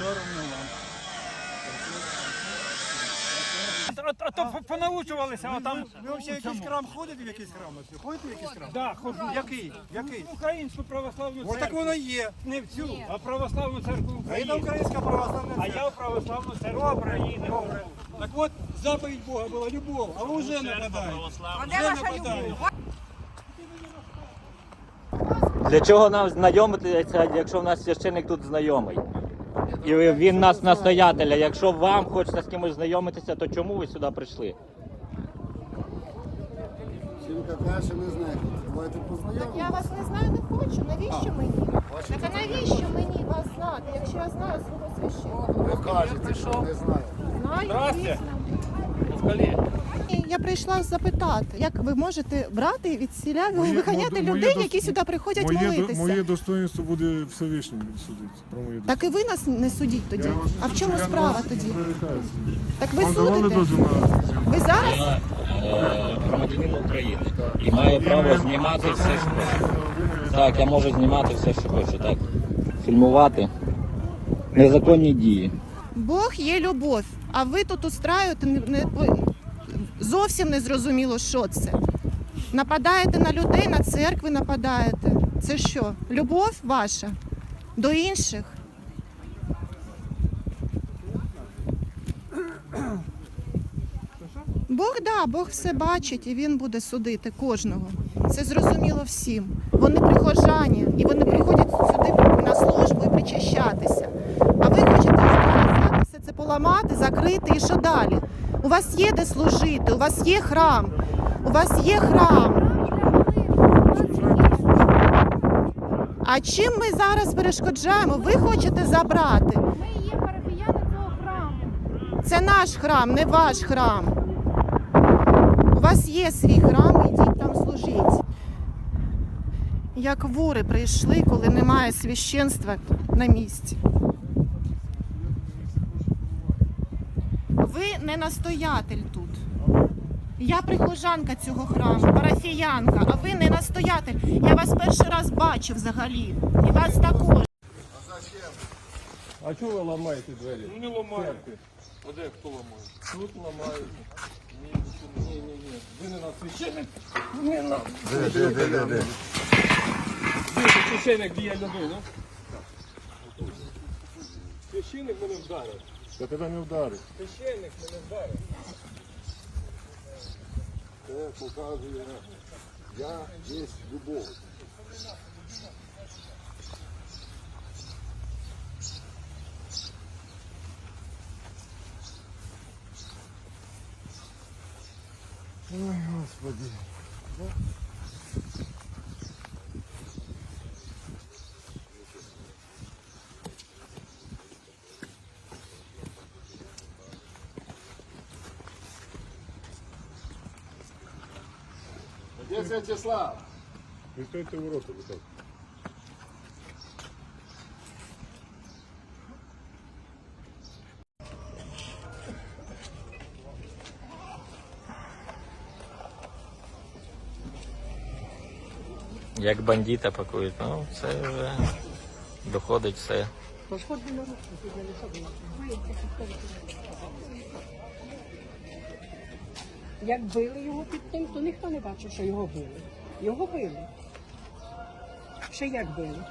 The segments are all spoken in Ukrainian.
соромно вам. А, а то понаучувалися, а там Ви взагалі в якийсь храм ходите в якийсь храм? ось? Ходите в якийсь храм? да, ходжу. Який? Який? Українську православну Ось так воно є. Не в цю, а православну церкву А це України. українська православна А я в православну церкву України. добре. Так от заповідь Бога була любов, а ви вже нападаєте. Вже нападаєте. Для чого нам знайомитися, якщо в нас священник тут знайомий? І він нас настоятеля. Якщо вам хочеться з кимось знайомитися, то чому ви сюди прийшли? Жінка каже, не знає. Давайте познайомимося. Я вас не знаю, не хочу. Навіщо мені? Так а навіщо мені вас знати, якщо я знаю свого священника? Ви кажете, що не знаю. Знаю, звісно. Я прийшла запитати, як ви можете брати від сіля Моє- виганяти моє людей, дос- які сюди приходять моє, до- молитися. моє достоинство буде Всевишнім судити. Про моє Так і ви нас не судіть тоді. достоинство. А в чому Я справа вас тоді? звертаюся. Так ви Вам давали судите? дозвіл на зйомку? Ви зараз? е, громадянин України і має право знімати все, що хоче. Так, я можу знімати все, що хочу, так. Фільмувати незаконні дії. Бог є любов, а ви тут устраюєте не, не, зовсім не зрозуміло, що це. Нападаєте на людей, на церкви нападаєте. Це що? Любов ваша до інших? Бог да, Бог все бачить і він буде судити кожного. Це зрозуміло всім. Вони прихожані, і вони приходять сюди на службу і причащатися. А ви хочете взяти це поламати, закрити і що далі? Вас є де служити, у вас є храм, у вас є храм. А чим ми зараз перешкоджаємо? Ви хочете забрати? Ми є парафіяни цього храму. Це наш храм, не ваш храм. У вас є свій храм, ідіть там служіть. Як вори прийшли, коли немає священства на місці. Ви не настоятель тут. Я прихожанка цього храму, парафіянка, а ви не настоятель. Я вас перший раз бачу взагалі. І вас також. А чого ви ламаєте двері? Ну Не ламаю. А де хто ламає? Тут ламають. Ні, ні, ні, ні. Ви не на священник? Не на. Де, де, де, де, де? Ви священник б'є людину. Священник мене вдарив. Я тебе не вдарив. Священник мене вдарив. Це показує, я є любов. Ой, Господи. Де Святослав? Відкрийте ворота, будь ласка. Як бандита пакують, ну це вже доходить все. Як били його під тим, то ніхто не бачив, що його били. Його били. Ще як били.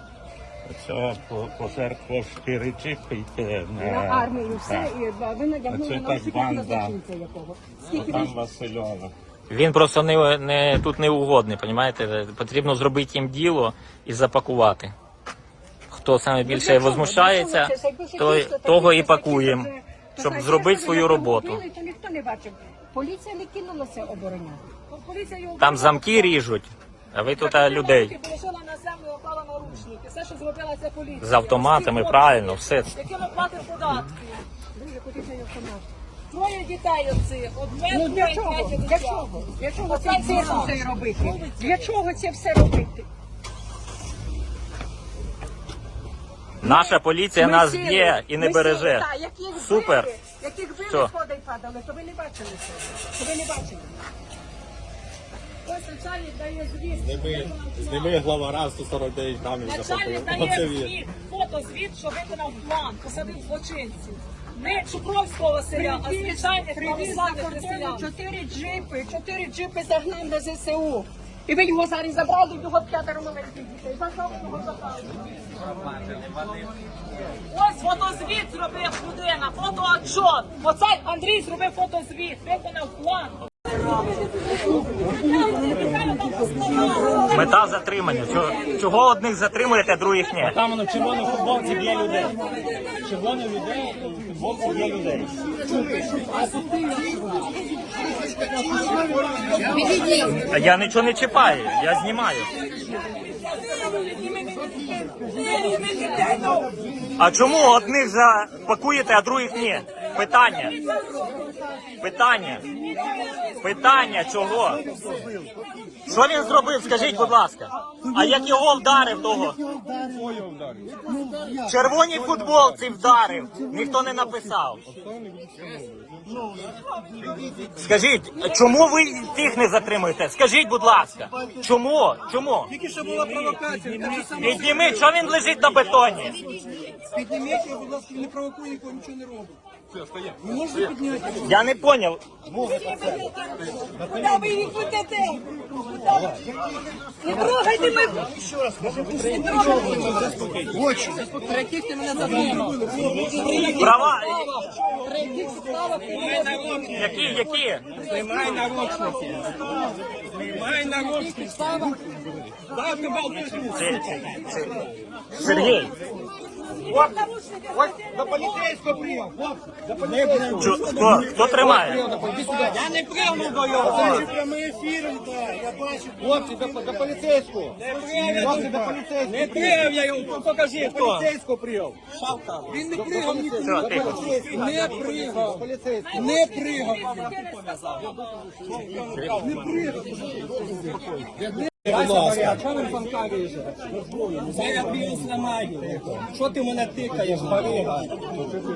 Це по, по церкву чотири На на, армію все, і а ви надягнули на так всіх злочинця якого. Скільки там Васильова. Він просто не, не тут не угодний, понімаєте? Потрібно зробити їм діло і запакувати. Хто саме більше для возмущається, то, того і пакуємо, щоб зробити свою роботу. То ніхто не бачив. Поліція не кинулася обороняти. Поліція його Там замки ріжуть, а ви тут а, людей Положила на землю, опала наручники. Все, що зробила ця поліція. з автоматами, правильно, все. Які ми платимо податки. Дуже потрібний автомат. Троє дітей оці. Одне, ну, для чого? Для чого? Для чого це все робити? Для чого це все робити? Наша поліція Ми нас сіли, б'є і не ми береже. сіли, так, як їх Супер. били, Як їх били, Все. сходи й падали, то ви не бачили цього. То ви не бачили. Ось начальник дає звіт. Зніми главара 149 грамів Начальник дає звіт, фотозвіт, що виконав план, посадив злочинців. Не Чупровського Василя, а звичайних православних християн. Чотири джипи, чотири джипи загнав на ЗСУ. І ви його зараз забрали, його п'ятеро маленьких дітей. Ось фотозвіт зробив людина, фотоотчот. Оцей Андрій зробив фотозвіт, виконав план. Мета затримання. Чого, чого одних затримуєте, а других ні? Там воно в червоній футболці б'є людей. Червоних людей у футболці б'є людей. А я нічого не чіпаю, я знімаю. А чому одних запакуєте, а других ні? Питання. Питання. Питання чого? Що він зробив? Скажіть, будь ласка. А як його вдарив того? В червоній футболці вдарив. Ніхто не написав. Скажіть, чому ви тих не затримуєте? Скажіть, будь ласка. Чому? Чому? Тільки що була провокація. Підніми, що він лежить на бетоні? підніміть його, будь ласка, не провокує нікого, нічого не робить. Не можна підняти. Я не поняв. Куди ви їх ведете? Не трогайте мене! Права. Які, які? Знімай наручники. Знімай наручники. Це- це- Сергій, Ось до поліцейського прийом. Чо- хто, хто тримає? Я не пригнув до його. Це прямий ефір, я бачу. Хлопці, до, до поліцейського. Хлопці, до поліцейського. Не пригав я його, покажи хто. Поліцейського пригав. Він не пригав нікуди. тихо. Не пригав. Не пригав. Не пригав. Будь ласка. Що ви фанка ріже? Зараз б'ю зламаю. Що ти мене тикаєш, барига?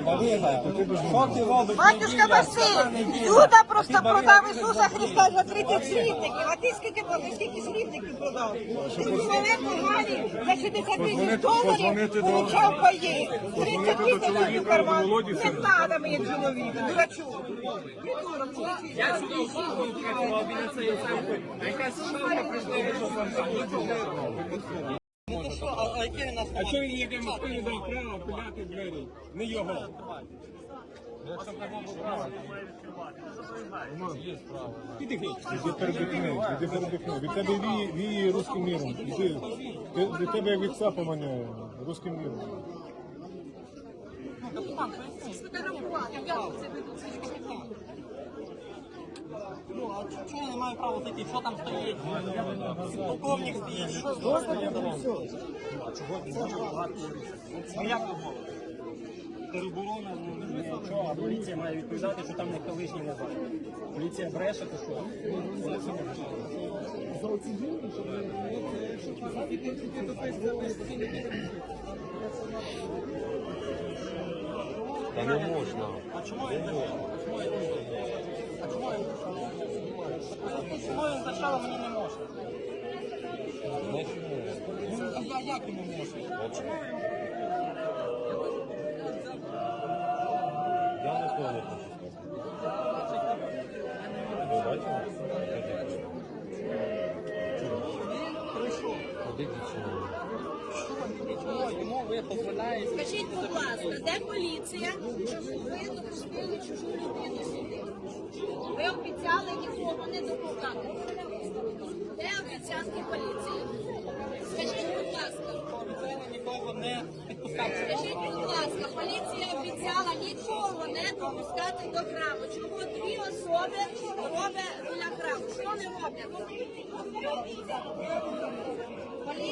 Барига. Що ти робиш? Батюшка Василь, Юда просто продав Ісуса Христа за 30 слівників. А ти скільки продав? Скільки слівників продав? Мене погані за 60 тисяч доларів получав паї. 30 тисяч у карман. Не треба мені чоловіка, дурачу. Я А що він яке ніхто не дав право пиляти двері? Не його. Іди геть. Іди передихни, іди передихни. Від тебе віє, віє руським міром. Іди. Ти- Від тебе як від цапа руським міром. Чого я не маю права зайти? Що там стоїть? Полковник стоїть. Що Ну як його? Тероборона, ну нічого, а поліція має відповідати, що там ніхто лишній не знає. Поліція бреше, то що? Та не можна. А чому він зачав? А чому він? Чому він а мені не можна? Ну, а я як йому можу? Я не того не хочу сказати. Ви бачили? Ходи дівчина. Йому ви дозволяєте. Скажіть, будь ласка, де поліція? Ви допустили чужу людину сюди. Ви обіцяли нікого не допускати. Де обіцянки поліції? Скажіть, будь ласка. Нікого не підпускати. Скажіть, будь ласка, поліція обіцяла нікого не допускати до храму. Чому дві особи роблять біля храму? Що вони роблять? Поліція